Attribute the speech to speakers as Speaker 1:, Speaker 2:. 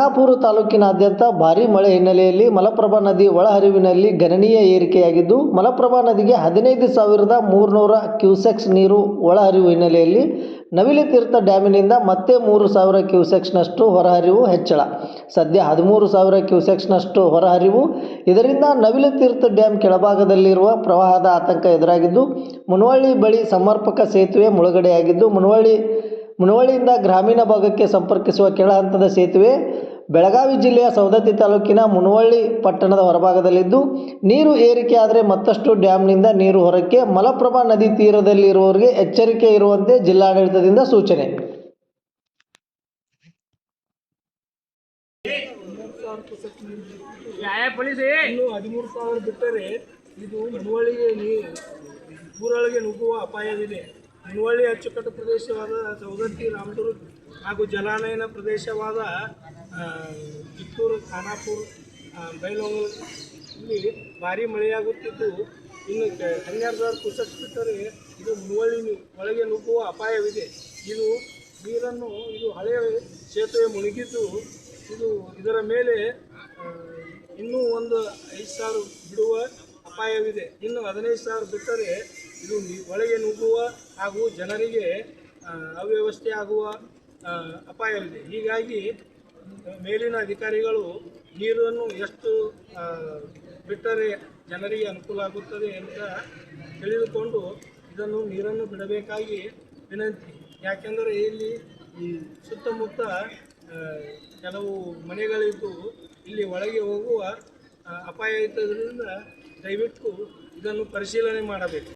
Speaker 1: ಖಾನಾಪುರ ತಾಲೂಕಿನಾದ್ಯಂತ ಭಾರೀ ಮಳೆ ಹಿನ್ನೆಲೆಯಲ್ಲಿ ಮಲಪ್ರಭಾ ನದಿ ಒಳಹರಿವಿನಲ್ಲಿ ಗಣನೀಯ ಏರಿಕೆಯಾಗಿದ್ದು, ಮಲಪ್ರಭಾ ನದಿಗೆ ಹದಿನೈದು ಸಾವಿರದ ಮೂರುನೂರ ಕ್ಯೂಸೆಕ್ಸ್ ನೀರು ಒಳಹರಿವು ಹಿನ್ನೆಲೆಯಲ್ಲಿ ನವಿಲೆ ತೀರ್ಥ ಡ್ಯಾಮಿನಿಂದ ಮತ್ತೆ ಮೂರು ಸಾವಿರ ಕ್ಯೂಸೆಕ್ಸ್ನಷ್ಟು ಹೊರಹರಿವು ಹೆಚ್ಚಳ. ಸದ್ಯ ಹದಿಮೂರು ಸಾವಿರ ಕ್ಯೂಸೆಕ್ಸ್ನಷ್ಟು ಹೊರಹರಿವು. ಇದರಿಂದ ನವಿಲೆ ತೀರ್ಥ ಡ್ಯಾಮ್ ಕೆಳಭಾಗದಲ್ಲಿರುವ ಪ್ರವಾಹದ ಆತಂಕ ಎದುರಾಗಿದ್ದು, ಮುನವಳ್ಳಿ ಬಳಿ ಸಮರ್ಪಕ ಸೇತುವೆ ಮುಳುಗಡೆಯಾಗಿದ್ದು, ಮುನವಳ್ಳಿ, ಮುನವಳ್ಳಿಯಿಂದ ಗ್ರಾಮೀಣ ಭಾಗಕ್ಕೆ ಸಂಪರ್ಕಿಸುವ ಕೆಳ ಹಂತದ ಸೇತುವೆ ಬೆಳಗಾವಿ ಜಿಲ್ಲೆಯ ಸವದತ್ತಿ ತಾಲೂಕಿನ ಮುನವಳ್ಳಿ ಪಟ್ಟಣದ ಹೊರಭಾಗದಲ್ಲಿದ್ದು, ನೀರು ಏರಿಕೆಯಾದರೆ ಮತ್ತಷ್ಟು ಡ್ಯಾಮ್ನಿಂದ ನೀರು ಹೊರಕ್ಕೆ ಮಲಪ್ರಭಾ ನದಿ ತೀರದಲ್ಲಿರುವವರಿಗೆ ಎಚ್ಚರಿಕೆ ಇರುವಂತೆ ಜಿಲ್ಲಾಡಳಿತದಿಂದ ಸೂಚನೆ.
Speaker 2: ಹದಿಮೂರು ಸಾವಿರ ಬಿಟ್ಟರೆ ಇದು ಊರೊಳಗೆ ನುಗ್ಗುವ ಅಪಾಯವಿದೆ. ಮುನವಳ್ಳಿ ಅಚ್ಚುಕಟ್ಟು ಪ್ರದೇಶವಾದ ಸವದತ್ತಿ, ರಾಮದುರ್ಗ ಹಾಗೂ ಜಲಾನಯನ ಪ್ರದೇಶವಾದ ಕಿತ್ತೂರು, ಖಾನಾಪುರ ಬೈಲೂರು ಇಲ್ಲಿ ಭಾರಿ ಮಳೆಯಾಗುತ್ತಿದ್ದು, ಇನ್ನು ಹನ್ನೆರಡು ಸಾವಿರ ಕುಸಕ್ಸ್ ಬಿಟ್ಟರೆ ಇದು ಮುನುವಳ್ಳಿ ನು- ಒಳಗೆ ನುಗ್ಗುವ ಅಪಾಯವಿದೆ. ಇದು ನೀರನ್ನು, ಇದು ಹಳೆಯ ಸೇತುವೆ ಮುಳುಗಿದ್ದು, ಇದು ಇದರ ಮೇಲೆ ಇನ್ನೂ ಒಂದು ಐದು ಸಾವಿರ ಬಿಡುವ ಅಪಾಯವಿದೆ. ಇನ್ನು ಹದಿನೈದು ಸಾವಿರ ಬಿಟ್ಟರೆ ಇದು ಒಳಗೆ ನುಗ್ಗುವ ಹಾಗೂ ಜನರಿಗೆ ಅವ್ಯವಸ್ಥೆ ಆಗುವ ಅಪಾಯವಿದೆ. ಹೀಗಾಗಿ ಮೇಲಿನ ಅಧಿಕಾರಿಗಳು ನೀರನ್ನು ಎಷ್ಟು ಬಿಟ್ಟರೆ ಜನರಿಗೆ ಅನುಕೂಲ ಆಗುತ್ತದೆ ಅಂತ ತಿಳಿದುಕೊಂಡು ಇದನ್ನು ನೀರನ್ನು ಬಿಡಬೇಕಾಗಿ ವಿನಂತಿ. ಯಾಕೆಂದರೆ ಇಲ್ಲಿ ಈ ಸುತ್ತಮುತ್ತ ಕೆಲವು ಮನೆಗಳಿದ್ದು ಇಲ್ಲಿ ಒಳಗೆ ಹೋಗುವ ಅಪಾಯ ಇದ್ದದರಿಂದ ದಯವಿಟ್ಟು ಇದನ್ನು ಪರಿಶೀಲನೆ ಮಾಡಬೇಕು.